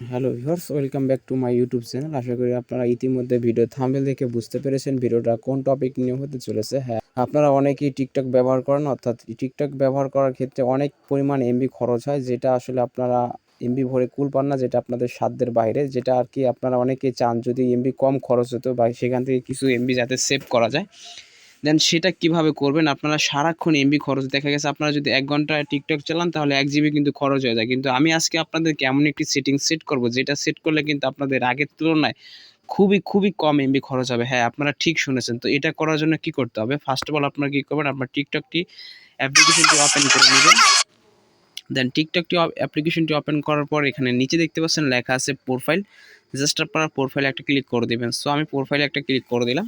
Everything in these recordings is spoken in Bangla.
Hello viewers welcome back to my YouTube channel আশা করি আপনারা ইতিমধ্যে ভিডিও থাম্বনেল দেখে বুঝতে পেরেছেন ভিডিওটা কোন টপিক নিয়ে হতে চলেছে। হ্যাঁ আপনারা অনেকেই টিকটক ব্যবহার করেন, অর্থাৎ টিকটক ব্যবহার করার ক্ষেত্রে অনেক পরিমাণ এমবি খরচ হয়, যেটা আসলে আপনারা এমবি ভরে কুল পান না, যেটা আপনাদের সাধ্যের বাইরে, যেটা আর কি আপনারা অনেকেই চান যদি এমবি কম খরচ হতো বা সেখান থেকে কিছু এমবি যাতে সেভ করা যায়। দেন সেটা কীভাবে করবেন? আপনারা সারাক্ষণ এমবি খরচ, দেখা গেছে আপনারা যদি এক ঘণ্টা টিকটক চালান, তাহলে এক জিবি কিন্তু খরচ হয়ে যায়। কিন্তু আমি আজকে আপনাদেরকে এমন একটি সেটিং সেট করব, যেটা সেট করলে কিন্তু আপনাদের আগের তুলনায় খুবই খুবই কম এমবি খরচ হবে। হ্যাঁ আপনারা ঠিক শুনেছেন। তো এটা করার জন্য কি করতে হবে? ফার্স্ট অফ অল আপনারা কী করবেন? আপনার টিকটকটি অ্যাপ্লিকেশনটি ওপেন করে নেবেন। দেন টিকটকটি অ্যাপ্লিকেশনটি ওপেন করার পর এখানে নিচে দেখতে পাচ্ছেন লেখা আছে প্রোফাইল জাস্ট আপনারা প্রোফাইলে একটা ক্লিক করে দেবেন। সো আমি প্রোফাইলে একটা ক্লিক করে দিলাম।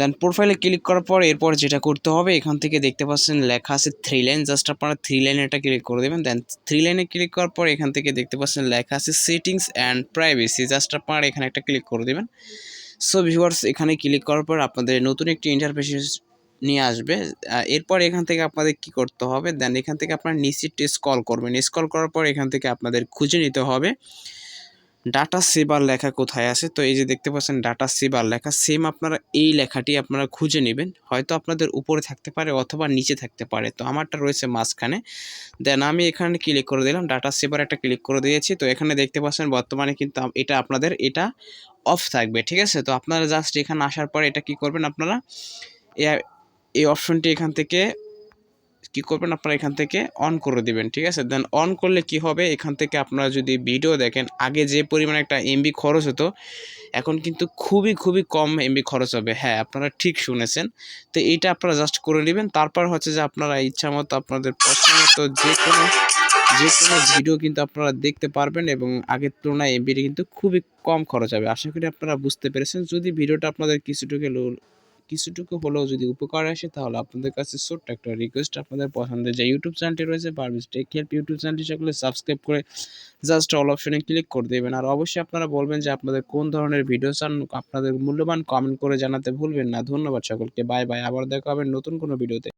দেন প্রোফাইলে ক্লিক করার পর এরপর যেটা করতে হবে, এখান থেকে দেখতে পাচ্ছেন লেখা আছে থ্রি লাইন জাস্ট আপনারা থ্রি লাইনে এটা ক্লিক করে দেবেন। দেন থ্রি লাইনে ক্লিক করার পর এখান থেকে দেখতে পাচ্ছেন লেখা আছে সেটিংস অ্যান্ড প্রাইভেসি জাস্ট আপনারা এখানে একটা ক্লিক করে দেবেন। সো ভিউয়ার্স এখানে ক্লিক করার পর আপনাদের নতুন একটি ইন্টারফেস নিয়ে আসবে। এরপর এখান থেকে আপনাদের কি করতে হবে? দেন এখান থেকে আপনার নিচে স্কল করবেন। স্কল করার পর এখান থেকে আপনাদের খুঁজে নিতে হবে। ডাটা সেভার লেখা কোথায় আছে? তো এই যে দেখতে পাচ্ছেন ডাটা সেভার লেখা সেম আপনারা এই লেখাটি আপনারা খুঁজে নেবেন। হয়তো আপনাদের উপরে থাকতে পারে অথবা নিচে থাকতে পারে। তো আমারটা রয়েছে মাঝখানে। দেন আমি এখানে ক্লিক করে দিলাম ডাটা সেভার একটা ক্লিক করে দিয়েছি। তো এখানে দেখতে পাচ্ছেন বর্তমানে কিন্তু এটা আপনাদের, এটা অফ থাকবে, ঠিক আছে? তো আপনারা জাস্ট এখানে আসার পর এটা কি করবেন আপনারা? এই অপশনটি এখান থেকে কি করবেন আপনারা এখান থেকে অন করে দিবেন, ঠিক আছে? দেন অন করলে কি হবে? এখান থেকে আপনারা যদি ভিডিও দেখেন, আগে যে পরিমাণে একটা এমবি খরচ হতো, এখন কিন্তু খুবই খুবই কম এমবি খরচ হবে। হ্যাঁ আপনারা ঠিক শুনেছেন। তো এইটা আপনারা জাস্ট করে নেবেন। তারপর হচ্ছে যে আপনারা ইচ্ছা মতো আপনাদের পছন্দ মতো যে কোনো যে কোনো ভিডিও কিন্তু আপনারা দেখতে পারবেন এবং আগের তুলনায় এমবিটি কিন্তু খুবই কম খরচ হবে। আশা করি আপনারা বুঝতে পেরেছেন। যদি ভিডিওটা আপনাদের কিছুটুকু কিছুটুকু হলেও যদি উপকার আসে, তাহলে আপনাদের কাছে ছোট্ট একটা রিকোয়েস্ট আপনাদের পছন্দের যে ইউটিউব চ্যানেলটি রয়েছে পারভিস টেক হেল্প ইউটিউব চ্যানেলটি সকলে সাবস্ক্রাইব করে জাস্ট অল অপশনে ক্লিক করে দেবেন। আর অবশ্যই আপনারা বলবেন যে আপনাদের কোন ধরনের ভিডিও চান আপনাদের মূল্যবান কমেন্ট করে জানাতে ভুলবেন না। ধন্যবাদ সকলকে। বাই বাই আবার দেখা হবে নতুন কোনো ভিডিওতে